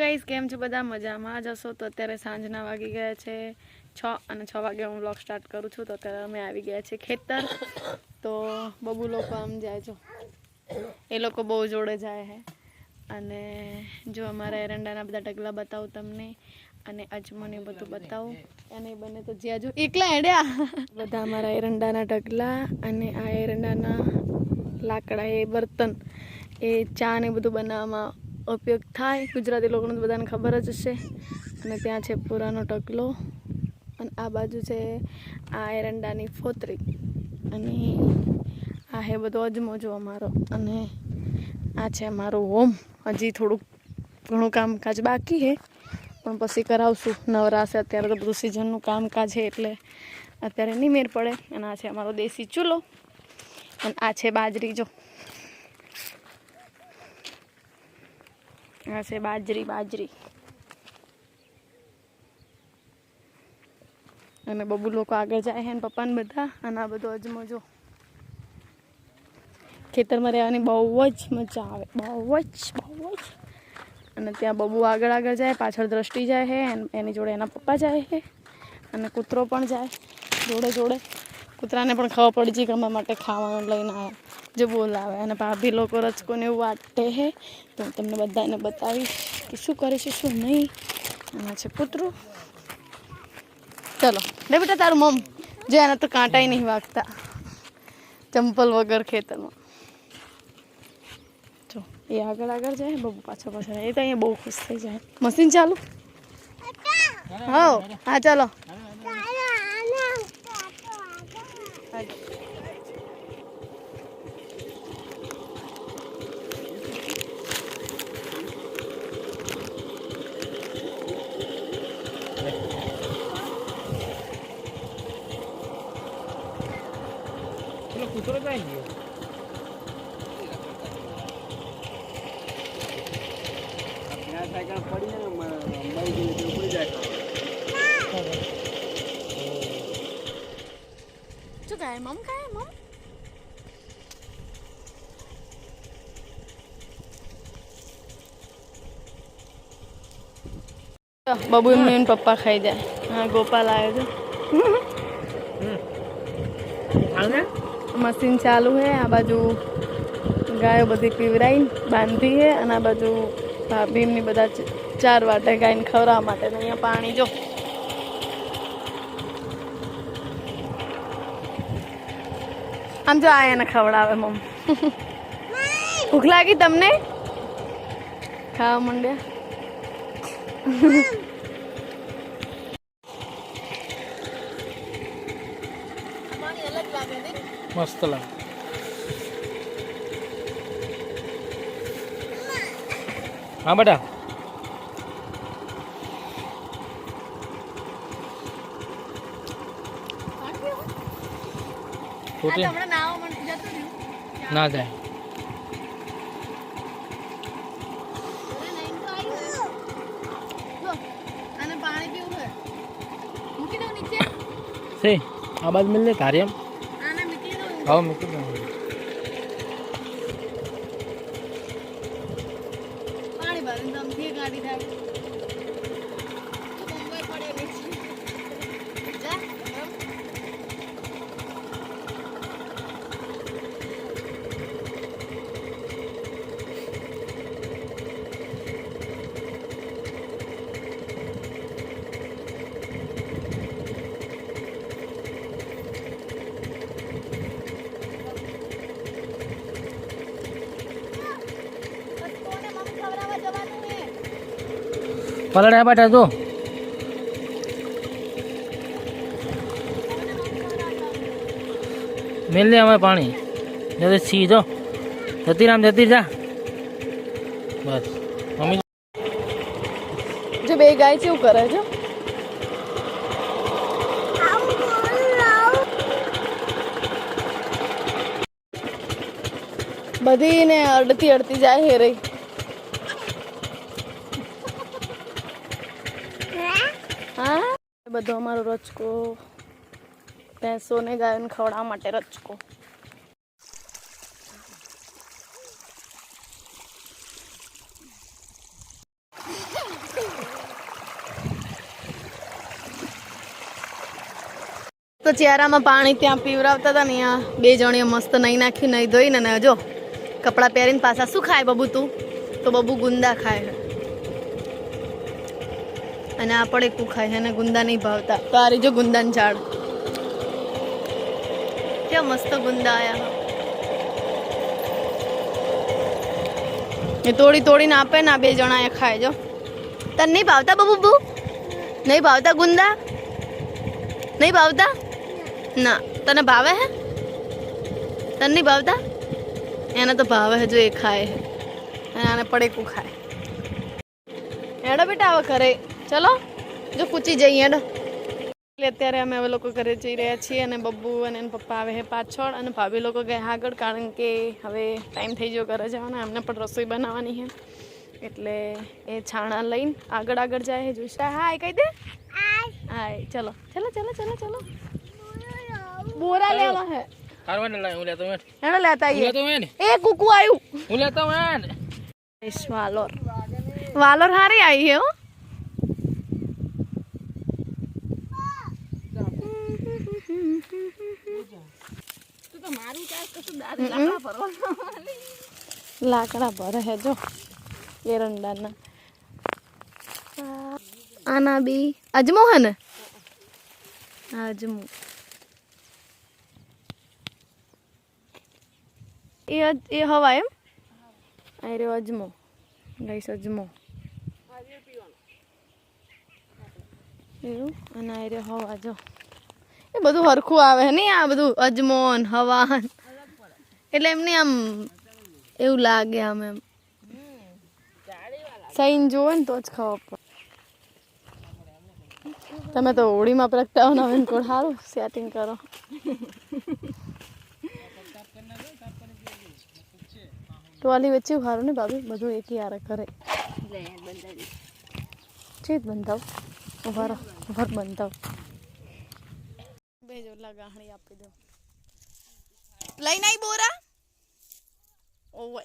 Guys કેમ છો બધા? મજામાં જશો તો અત્યારે સાંજના વાગી ગયા છે છ અને છ વાગે હું બ્લોગ સ્ટાર્ટ કરું છું. તો અત્યારે અમે આવી ગયા છે ખેતર. તો બબુ લોકો આમ જાય છો એ લોકો બહુ જોડે જાય છે અને જો અમારા એરંડાના બધા ઢગલા બતાવું તમને અને અજમોને બધું બતાવું. અને બને તો જ્યાં જો એકલા એડ્યા બધા અમારા એરંડાના ઢગલા અને આ એરંડાના લાકડા એ બર્તન, એ ચા ને બધું બનાવવામાં ઉપયોગ થાય. ગુજરાતી લોકોને તો બધાને ખબર જ હશે. અને ત્યાં છે પુરાનો ટકલો. અને આ બાજુ છે આ એરંડાની ફોતરી. અને આ હે બધો અજમો જો અમારો. અને આ છે અમારું હોમ. હજી થોડુંક ઘણું કામકાજ બાકી છે. પણ પછી કરાવશું. નવરાશે અત્યારે તો બધું સિઝનનું કામકાજ છે એટલે અત્યારે નહીં મેર પડે. અને આ છે અમારો દેશી ચૂલો. અને આ છે બાજરી જો. આ છે બાજરી બાજરી. અને બબુ લોકો આગળ જાય છે ને પપ્પાને બધા, અને આ બધો અજમો જો. ખેતરમાં રહેવાની બહુ જ મજા આવે, બહુ જ બહુ જ. અને ત્યાં બબુ આગળ આગળ જાય, પાછળ દ્રષ્ટિ જાય છે, એન- જોડે એના પપ્પા જાય છે, અને કૂતરો પણ જાય, જોડે જોડે. કૂતરાને પણ ખબર પડી છે કે માટે ખાવાનું લઈને આવ્યા. જે બોલાવે અને ભાભી લોકો રચકોને એવું વાટે છે તો હું તમને બધાને બતાવીશ કે શું કરે છે શું નહીં આમાં છે કૂતરું ચલો લે બેટા તારું મમ જે એના તો કાંટાઈ નહીં વાગતા ચંપલ વગર ખેતરમાં જો એ આગળ આગળ જાય બબુ પાછળ પાછળ જાય. એ તો અહીંયા બહુ ખુશ થઈ જાય મશીન ચાલુ હા હા ચાલો પેલો કૂતરો જાય ગયો શું ખાય મમ ખાય મમ બબુ એમને પપ્પા ખાઈ જાય હા ગોપાલ આવ્યો છે મશીન ચાલુ છે આ બાજુ ગાયો બધી પીવરાઈ બાંધી છે અને આ બાજુ ભીમની બધા ચાર વાટે ગાયને ખવડાવવા માટે અહીંયા પાણી જો. આમ જો આ એને ખવડાવે મમ. ભૂખ લાગી તમને? ખાવા માંડ્યા? મસ્ત લાગે. હા બેટા. ના જાય. આ બાદ મિલ લે તારી એમ. હા મૂકી દઉં પાણી ભરીને ગાડી થાય મુંબઈ પડે નીચે જા રમ. બસ કોને મમ ખવડાવવા જવાનું હે પલડ્યા બેટા જો. મિલ લે અમે પાણી. જતી સીધો જતી રામ જતી જા. બસ. મમ્મી જો. બે ગાય છે, એવું કરે છે. બધી ને અડતી અડતી જાય હે રહી. બધો અમારો રચકો, ભેંસોને ગાયોને ખવડાવવા માટે રચકો. તો ચિયારામાં પાણી ત્યાં પીવરાવતા હતા ને અહીંયા બે જણીએ મસ્ત નહીં નાખ્યું નહીં ધોઈને ને જો કપડાં પહેરીને પાછા શું ખાય બબુ તું? તો બબુ ગુંદા ખાય. અને આ પણ એકું ખાય છે અને ગુંદા નહીં ભાવતા. તો આ રીજો ગુંદાનું ઝાડ. ક્યાં મસ્ત ગુંદા આયા એ તોડી તોડીને આપે ને આ બે જણા એ ખાય જો. તને નહીં ભાવતા બબુ બુ? નહીં ભાવતા ગુંદા? નહીં ભાવતા? ના. તને ભાવે હે? તને નહીં ભાવતા? એને તો ભાવે હજુ એ ખાય અને આને પડેકું ખાય એડા બેટા, આવા ઘરે. ચલો જો કૂચી જઈએ એટલે અત્યારે અમે હવે લોકો ઘરે જઈ રહ્યા છીએ અને બબ્બુ અને એના પપ્પા આવે છે પાછળ અને ભાભી લોકો ગયા આગળ કારણ કે હવે ટાઈમ થઈ ગયો ઘરે જવાનો એમને પણ રસોઈ બનાવવાની છે. એટલે એ છાણા લઈને આગળ આગળ જાય છે. જોઈશ. હાય કહી દે. હાય ચલો. ચલો ચલો ચલો ચલો. બોરા લેવા હે. કારવાને લાય હું લેતો મેં હેડો. લેતા હું લેતો મેં એ કુકુ આવ્યું હું લેતો મેં વાલોર. વાલોર હારી આવી હે હો. લાકડા ભરે હે જો એરંડાના આના બી. અજમો હે ને? અજમો. એ એ હવા એમ? રહ્યો અજમો. ગાઈસ અજમો. એવું? અને રહ્યો હવા જો. એ બધું હરખું આવે નહીં આ બધું? અજમો ને હવા. એટલે એમને આમ એવું લાગે આમ એમ. સાઈન જોવે ને તો જ ખબર પડે તમે તો હોળીમાં પ્રગટાવો ને હવે કોઈ સારું સેટિંગ કરો. ટોલી વચ્ચે સારું ને ભાભી બધું એક યાર કરે. છે જ બંધાવ. ઊભા રહો ઊભા બંધાવ. બે જોલા ગાહણી આપી દો લઈને આવી બોરા. ઓવે.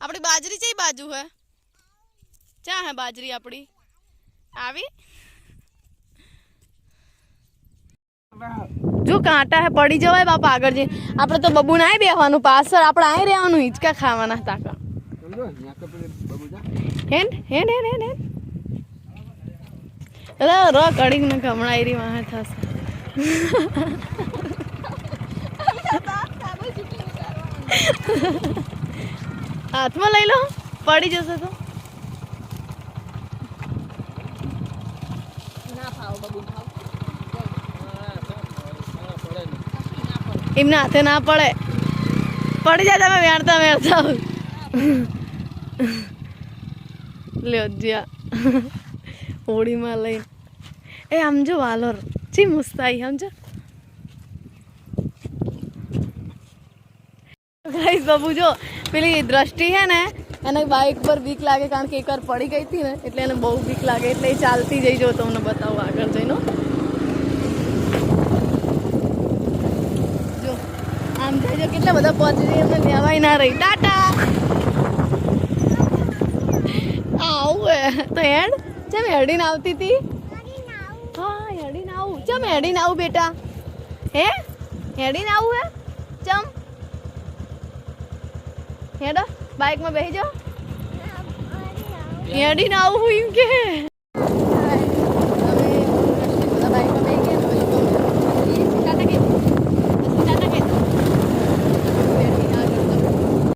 આપણી બાજરી ચઈ બાજુ હે? ચા હે બાજરી આપણી? આવી? જો કાંટા હે પડી જવાય બાપા આગળ જઈ આપણે તો બબુ ના બેહવાનું પાછળ આપણે આય રહેવાનું હિંચકા ખાવાના તાકા. હેન્ડ હેન્ડ હેન હેન અરે ર કડીક ને કમળાઈ રહી વાહ થશે. હાથમાં લઈ લો. પડી જશે તો. એમના હાથે ના પડે. પડી જાય તમે વેણતા વેણતા. લ્યો જ્યાં. હોળીમાં લઈને. એ આમ જો વાલોર. ચી મુસ્તાઈ સમજો ગાઈસ બાબુ જો પેલી દ્રષ્ટિ છે ને, એને બાઇક પર બીક લાગે કારણ કે એકવાર પડી ગઈ હતી ને, એટલે એને બહુ બીક લાગે, એટલે એ ચાલતી જઈ જો, તમને બતાવું આગળ જઈને. હો. જો, આમ જઈજો કેટલા બધા પહોંચી જાય એમને લેવાય ના રહી. ટાટા! આવું હે. તો એડ ચમ હેડીને આવતી હતી? હા, હેડીને આવું. ચમ હેડીને આવું બેટા? હે? હેડીને આવું હે? ચમ? હેડો બાઇકમાં બેસી જાઓ. હેડીને આવું હું એમ કે.